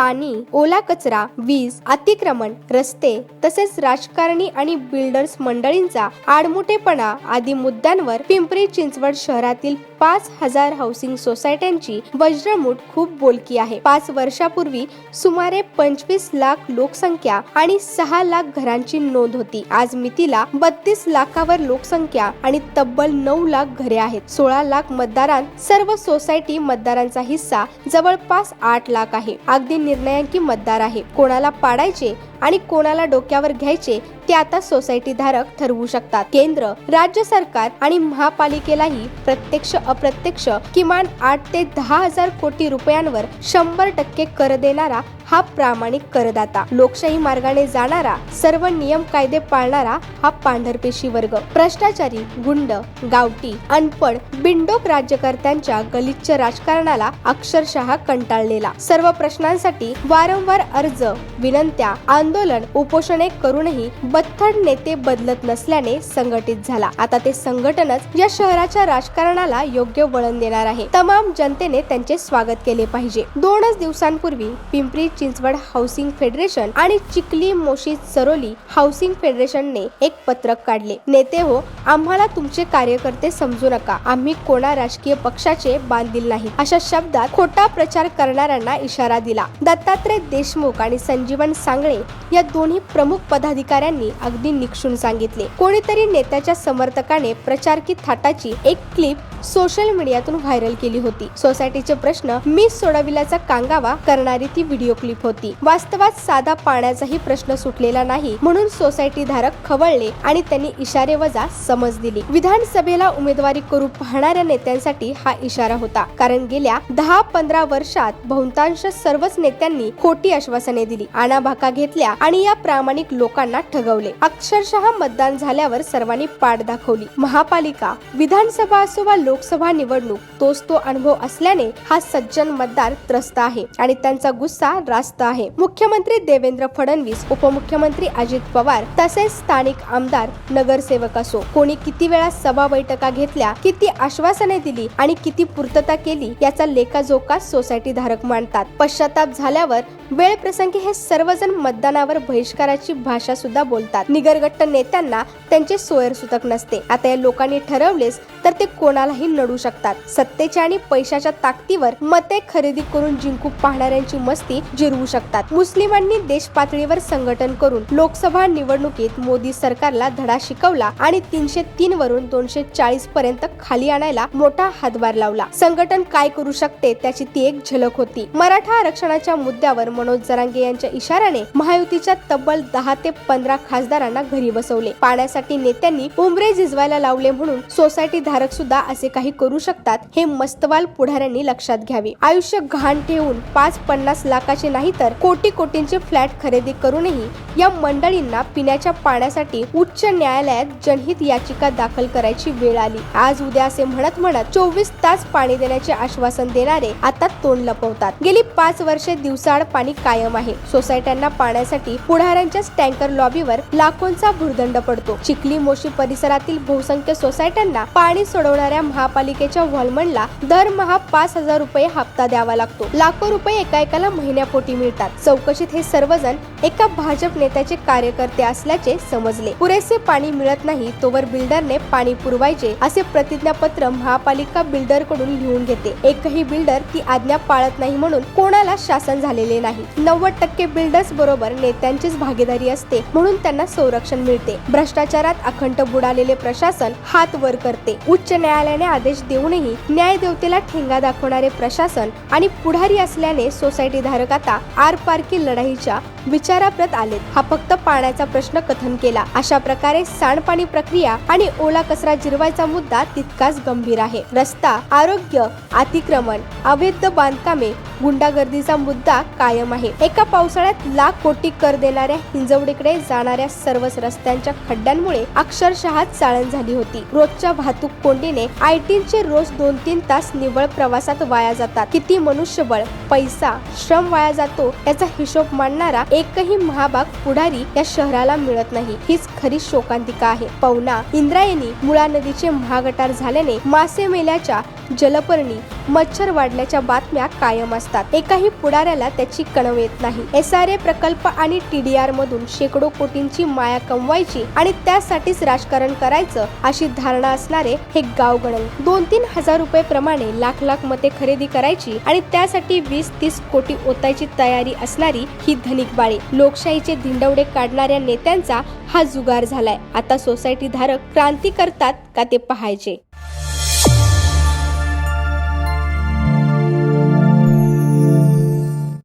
पाणी ओला कचरा वीज अतिक्रमण रस्ते तसेच राजकारणी आणि बिल्डर्स मंडळींचा आडमुठेपणा आदी मुद्द्यांवर पिंपरी चिंचवड शहरातील पाच हजार हाऊसिंग सोसायट्यांची वज्रमूठ खूप बोलकी आहे. पाच वर्षापूर्वी सुमारे पंचवीस लाख लोकसंख्या आणि सहा लाख घरांची नोंद होती. आज मितीला बत्तीस लाखावर लोकसंख्या आणि तब्बल नऊ लाख घरे आहेत. सोळा लाख मतदारां सर्व सोसायटी मतदारांचा हिस्सा जवळपास आठ लाख आहे. अगदी निर्णयांकी मतदार आहे. कोणाला पाडायचे आणि कोणाला डोक्यावर घ्यायचे ते आता सोसायटी धारक ठरवू शकतात. केंद्र राज्य सरकार आणि महापालिकेलाही प्रत्यक्ष अप्रत्यक्ष किमान आठ ते दहा हजार कोटी रुपयांवर शंभर टक्के कर देणारा हा प्रामाणिक करदाता. लोकशाही मार्गाने जाणारा सर्व नियम कायदे पाळणारा हा पांढरपेशी वर्ग. भ्रष्टाचारी गुंड गावटी अनपड बिंडोक राज्यकर्त्यांच्या गलिच्छ राजकारणाला अक्षरशः कंटाळलेला. सर्व प्रश्नांसाठी वारंवार अर्ज विनंत्या आंदोलन आंदोलन उपोषणे करूनही बथड नेते बदलत नसल्याने संघटित झाला. आता ते संघटनच या शहराच्या राजकारणाला योग्य वळण देणार आहे. तमाम जनतेने त्यांचे स्वागत केले पाहिजे. दोनच दिवसांपूर्वी पिंपरी चिंचवड हाऊसिंग फेडरेशन आणि चिखली मोशी सरोली हाऊसिंग फेडरेशनने एक पत्रक काढले. नेते हो आम्हाला तुमचे कार्यकर्ते समजू नका. आम्ही कोणा राजकीय पक्षाचे बांधील नाही. अशा शब्दात खोटा प्रचार करणाऱ्यांना इशारा दिला. दत्तात्रय देशमुख आणि संजीवन सांगळे या दोन्ही प्रमुख पदाधिकाऱ्यांनी अगदी निक्षून सांगितले. कोणीतरी नेत्याच्या समर्थकाने प्रचार की थाटाची एक क्लिप सोशल मीडियातून व्हायरल केली होती. सोसायटीचे प्रश्न मी सोडविल्याचा कांगावा करणारी ती व्हिडिओ क्लिप होती. वास्तवात साधा पाण्याचाही प्रश्न सुटलेला नाही म्हणून सोसायटी धारक खवळले आणि त्यांनी इशारे वजा समज दिली. विधानसभेला उमेदवारी करू पाहणाऱ्या नेत्यांसाठी हा इशारा होता कारण गेल्या दहा पंधरा वर्षात बहुतांश सर्वच नेत्यांनी खोटी आश्वासने दिली आणाभाका घेतल्या आणि या प्रामाणिक लोकांना ठगवले. अक्षरशः मतदान झाल्यावर सर्वांनी पाठ दाखवली. महापालिका विधानसभा असो वा लोकसभा निवडणूक तोच तो अनुभव असल्याने हा सज्जन मतदार त्रस्त आहे आणि त्यांचा गुस्सा रास्त आहे. मुख्यमंत्री देवेंद्र फडणवीस उपमुख्यमंत्री अजित पवार तसेच स्थानिक आमदार नगरसेवक असो कोणी किती वेळा सभा बैठका घेतल्या किती आश्वासने दिली आणि किती पूर्तता केली याचा लेखाजोखा सोसायटी धारक मांडतात. पश्चाताप झाल्यावर वेळ प्रसंगी हे सर्वजण मतदानावर बहिष्काराची भाषा सुद्धा बोलतात. निगरगट्ट नेत्यांना त्यांचे सोयर सुतक नसते. आता या लोकांनी ठरवलेच तर ते कोणालाही नडू शकतात. सत्तेच्या आणि पैशाच्या ताकदीवर मते खरेदी करून जिंकू पाहणाऱ्यांची मस्ती जिरवू शकतात. मुस्लिमांनी देश पातळीवर संघटन करून लोकसभा निवडणुकीत मोदी सरकारला धडा शिकवला आणि तीनशे तीन वरून दोनशे चाळीस पर्यंत खाली आणायला मोठा हातभार लावला. संघटन काय करू शकते त्याची ती एक झलक होती. मराठा आरक्षणाच्या मुद्द्यावर मनोज जरांगे यांच्या इशाऱ्याने महायुतीच्या तब्बल दहा ते पंधरा खासदारांना घरी बसवले. पाण्यासाठी नेत्यांनी उंबरे झिजवायला लावले म्हणून सोसायटी धारक सुद्धा असे काही करू शकतात हे मस्तवाल पुढाऱ्यांनी लक्षात घ्यावे. आयुष्य घाण ठेवून पाच पन्नास लाखाचे नाही तर कोटी कोटींचे फ्लॅट खरेदी करूनही या मंडळींना पिण्याच्या पाण्यासाठी उच्च न्यायालयात जनहित याचिका दाखल करायची वेळ आली. आज उद्या असे म्हणत म्हणत चोवीस तास पाणी देण्याचे आश्वासन देणारे आता तोंड लपवतात. गेली पाच वर्षे दिवसाआड पाणी कायम आहे. सोसायट्यांना पाण्यासाठी पुढाऱ्यांच्याच टँकर लॉबीवर लाखोंचा भुर्दंड पडतो. चिखली मोशी परिसरातील बहुसंख्य सोसायट्यांना पाणी सोडवणाऱ्या महापालिकेच्या व्हॉलमनला दरमहा पाच हजार रुपये हप्ता द्यावा लागतो. लाखो रुपये एका एकाला महिन्यापोटी मिळतात. चौकशीत हे सर्वजण एका भाजप नेत्याचे कार्यकर्ते असल्याचे समजले. पुरेसे पाणी मिळत नाही तोवर बिल्डरने पाणी पुरवायचे असे प्रतिज्ञापत्र महापालिका बिल्डरकडून लिहून घेते. एकही बिल्डर ती आज्ञा पाळत नाही म्हणून कोणाला शासन झालेले नाही. नव्वद टक्के बिल्डर्स बरोबर नेत्यांचीच भागीदारी असते म्हणून त्यांना संरक्षण मिळते. भ्रष्टाचारात अखंड बुडालेले प्रशासन हात वर करते. उच्च न्यायालयाने आदेश देऊनही न्याय देवतेला ठेंगा दाखवणारे प्रशासन आणि पुढारी असल्याने सोसायटी धारक आता आर पारकी लढाईच्या विचाराप्रत आलेत. हा फक्त पाण्याचा प्रश्न कथन केला. अशा प्रकारे सांडपाणी प्रक्रिया आणि ओला कचरा जिरवायचा मुद्दा तितकाच गंभीर आहे. रस्ता आरोग्य अतिक्रमण अवैध बांधकामे गुंडागर्दीचा मुद्दा कायम आहे. एका पावसाळ्यात लाख कोटी कर देणाऱ्या हिंजवडीकडे जाणाऱ्या सर्वच रस्त्यांच्या खड्ड्यांमुळे अक्षरशः चाळण झाली होती. रोजच्या वाहतूक कोंडीने आयटीचे रोज दोन तीन तास निव्वळ प्रवासात वाया जातात. किती मनुष्यबळ पैसा श्रम वाया जातो याचा हिशोब मांडणारा एकही महाभाग पुढारी या शहराला मिळत नाही. हीच खरी शोकांतिका आहे. पवना इंद्रायणी मुळा नदीचे महागटार झाल्याने मासे मेल्याच्या जलपर्णी मच्छर वाढल्याच्या बातम्या कायम असतात. एकाही पुढाऱ्याला त्याची कणव येत नाही. एस आर ए प्रकल्प आणि टी डी मधून शेकडो कोटींची माया कमवायची आणि त्यासाठीच राजकारण करायचं अशी धारणा असणारे हे गावगणन दोन तीन हजार रुपये प्रमाणे लाख लाख मते खरेदी करायची आणि त्यासाठी वीस तीस कोटी ओतायची तयारी असणारी ही धनिक बाळे. लोकशाहीचे धिंडवडे काढणाऱ्या नेत्यांचा हा जुगार झालाय. आता सोसायटी धारक क्रांती करतात का ते पाहायचे?